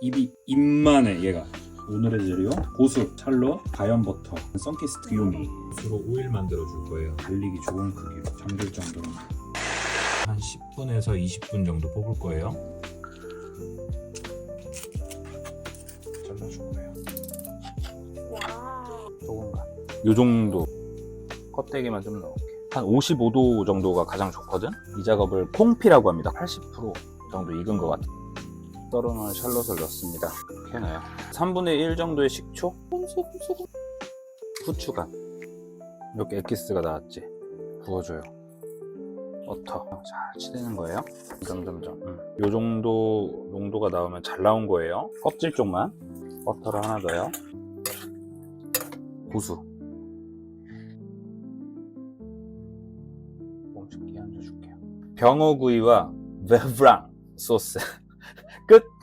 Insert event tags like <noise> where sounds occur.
입이 입만해 얘가 오늘의 재료 고수, 찰로, 가염 버터, 썬키스트 귀요미 주로 오일 만들어 줄 거예요. 달리기 좋은 크기로 잠들 정도로 한 10분에서 20분 정도 볶을 거예요. 잘라줄 거예요 와우. 조금만. 요 정도 껍데기만 좀 넣을게. 한 55도 정도가 가장 좋거든. 이 작업을 콩피라고 합니다. 80% 정도 익은 것 같아. 썰어놓은 샬롯을 넣습니다. 넣어요. 3분의 1 정도의 식초, 후추간. 이렇게 엑기스가 나왔지. 부어줘요. 버터 잘 치대는 거예요. 점점점. 음. 요 정도 농도가 나오면 잘 나온 거예요. 껍질 쪽만 버터를 하나 넣어요. 고수. 조금씩 끼얹어 줄게요. 병어구이와 <laughs> 베브랑 소스. good